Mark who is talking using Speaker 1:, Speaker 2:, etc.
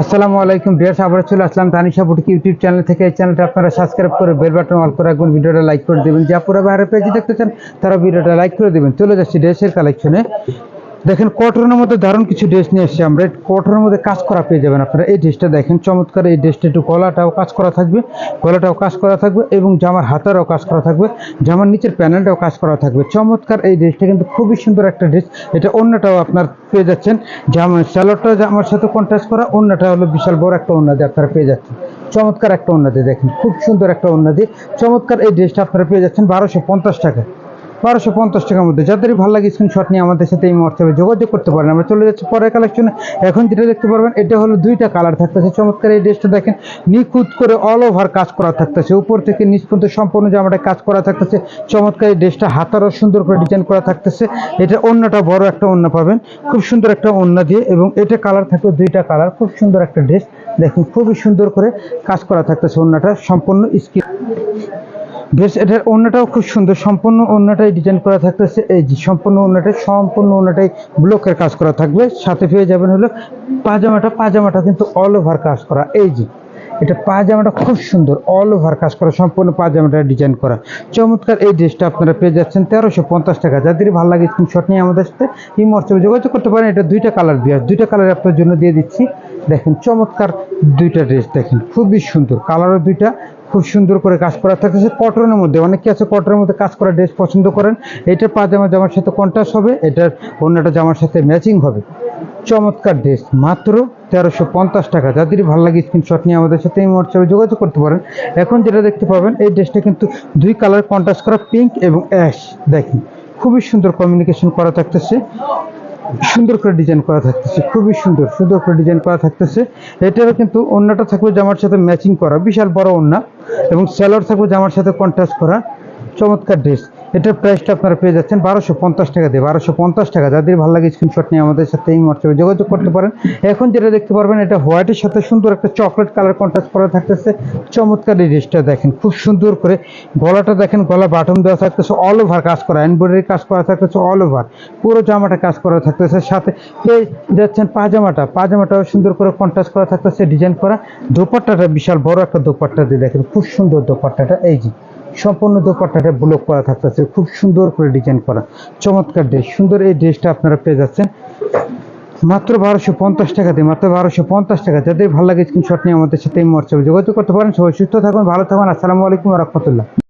Speaker 1: আসসালামু আলাইকুম বিয়ার আবার চলে আসলাম তানিশা বুটিক ইউটিউব চ্যানেল থেকে। এই চ্যানেলটা আপনারা সাবস্ক্রাইব করে বেল বাটন অল করে রাখবেন, ভিডিওটা লাইক করে দেবেন। যা পুরো বাইরে পেজে দেখতে চান, তারা ভিডিওটা লাইক করে দেবেন। চলে যাচ্ছি ড্রেসের কালেকশনে দেখেন কটনের মধ্যে দারুণ কিছু ড্রেস নিয়ে এসেছি আমরা। কটনের মধ্যে কাজ করা পেয়ে যাবেন আপনারা। এই ড্রেসটা দেখেন, চমৎকার এই ড্রেসটা একটু গলাটাও কাজ করা থাকবে, গলাটাও কাজ করা থাকবে এবং জামার হাতারও কাজ করা থাকবে, জামার নিচের প্যানেলটাও কাজ করা থাকবে। চমৎকার এই ড্রেসটা কিন্তু খুবই সুন্দর একটা ড্রেস এটা অন্যটাও আপনার পেয়ে যাচ্ছেন। জামার স্যালোডটা জামার সাথে কন্ট্রাস্ট করা, অন্যটা হলো বিশাল বড় একটা অন্য দিয়ে আপনারা পেয়ে যাচ্ছেন। চমৎকার একটা অন্যদি দেখেন, খুব সুন্দর একটা অন্যদি চমৎকার এই ড্রেসটা আপনারা পেয়ে যাচ্ছেন বারোশো পঞ্চাশ টাকা বারোশো পঞ্চাশ টাকার মধ্যে। যাদেরই ভালো লাগে স্ক্রিনশট নিয়ে আমাদের সাথে এই হোয়াটসঅ্যাপে যোগাযোগ করতে পারেন। আমরা চলে যাচ্ছি পরের কালেকশনে এখন যেটা দেখতে পারবেন, এটা হলো দুইটা কালার থাকতেছে। চমৎকার এই ড্রেসটা দেখেন, নিখুঁত করে অল ওভার কাজ করা থাকতেছে। উপর থেকে নিচ পর্যন্ত সম্পূর্ণ জামাটা কাজ করা থাকতেছে। চমৎকার এই ড্রেসটা হাতারও সুন্দর করে ডিজাইন করা থাকতেছে। এটা অন্যটা বড় একটা অন্য পাবেন। খুব সুন্দর একটা অন্য দিয়ে এবং এটা কালার থাকবে দুইটা কালার খুব সুন্দর একটা ড্রেস দেখুন, খুবই সুন্দর করে কাজ করা থাকতেছে অন্যটা। সম্পূর্ণ স্কিন বেশ, এটার অন্যটাও খুব সুন্দর। সম্পূর্ণ অন্যটাই ডিজাইন করা থাকতেছে। এই যে সম্পূর্ণ অন্যটাই সম্পূর্ণ অন্যটাই ব্লকের কাজ করা থাকবে। সাথে পেয়ে যাবেন হলো পাজামাটা পাজামাটা কিন্তু অল ওভার কাজ করা। এই যে, এটা পাজামাটা খুব সুন্দর অল ওভার কাজ করা। সম্পূর্ণ পাজামাটা ডিজাইন করা। চমৎকার এই ড্রেসটা আপনারা পেয়ে যাচ্ছেন তেরোশো পঞ্চাশ টাকা। যাদের ভালো লাগে স্ক্রিনশট নিয়ে আমাদের সাথে এই মহোৎসবে যোগাযোগ করতে পারেন। এটা দুইটা কালার দিয়ে দুইটা কালার আপনার জন্য দিয়ে দিচ্ছি। দেখেন চমৎকার দুইটা ড্রেস দেখেন। খুবই সুন্দর। কালারও দুইটা। খুব সুন্দর করে কাজ করা থাকতেছে। কটনের মধ্যে, অনেকে আছে কটনের মধ্যে কাজ করা ড্রেস পছন্দ করেন। এটার পাজামা জামার সাথে কন্ট্রাস্ট হবে, এটার অন্যটা জামার সাথে ম্যাচিং হবে। চমৎকার ড্রেস, মাত্র তেরোশো পঞ্চাশ টাকা। যাদের ভালো লাগে স্ক্রিনশট নিয়ে আমাদের সাথে এই হোয়াটসঅ্যাপে যোগাযোগ করতে পারেন। এখন যেটা দেখতে পাবেন, এই ড্রেসটা কিন্তু দুই কালার কন্ট্রাস্ট করা পিঙ্ক এবং অ্যাশ দেখেন, খুবই সুন্দর কমিউনিকেশন করা থাকতেছে। সুন্দর করে ডিজাইন করা থাকতেছে, খুবই সুন্দর সুন্দর করে ডিজাইন করা থাকতেছে। এটারও কিন্তু অন্যটা থাকবে জামার সাথে ম্যাচিং করা, বিশাল বড় অন্য, এবং স্যালোয়ার থাকবে জামার সাথে কন্ট্রাস্ট করা, চমৎকার ড্রেস এটার প্রাইসটা আপনারা পেয়ে যাচ্ছেন বারোশো পঞ্চাশ টাকা দিয়ে। বারোশো পঞ্চাশ টাকা। যাদের ভালো লাগে স্ক্রিনশট নিয়ে আমাদের সাথে এই হোয়াটসঅ্যাপে যোগাযোগ করতে পারেন। এখন যেটা দেখতে পারবেন, এটা হোয়াইটের সাথে সুন্দর একটা চকলেট কালার কন্ট্রাস্ট করা থাকতেছে। চমৎকার এই দেখেন, খুব সুন্দর করে। গলাটা দেখেন, গলা বাটন দেওয়া থাকতেছে অল ওভার কাজ করা। এমব্রয়ডারি কাজ করা থাকতেছে অল ওভার পুরো জামাটা কাজ করা থাকতেছে। সাথে পেয়ে যাচ্ছেন পাজামাটা। পাজামাটাও সুন্দর করে কন্ট্রাস্ট করা থাকতেছে ডিজাইন করা। দোপাট্টাটা বিশাল বড় একটা দোপাট্টা দিয়ে দেখেন, খুব সুন্দর দোপাট্টাটা। এই যে সম্পূর্ণ দোপাট্টাটা ব্লক করা থাকতেছে। খুব সুন্দর করে ডিজাইন করা। চমৎকার ড্রেস সুন্দর এই ড্রেসটা আপনারা পেয়ে যাচ্ছেন। মাত্র বারোশো পঞ্চাশ টাকা দিয়ে, মাত্র বারোশো পঞ্চাশ টাকা। যাদের ভালো লাগে স্ক্রিনশট নিয়ে আমাদের সাথে এই যোগাযোগ করতে পারেন। সবাই সুস্থ থাকুন, ভালো থাকুন। আসসালামু আলাইকুম রহমতুল্লাহ।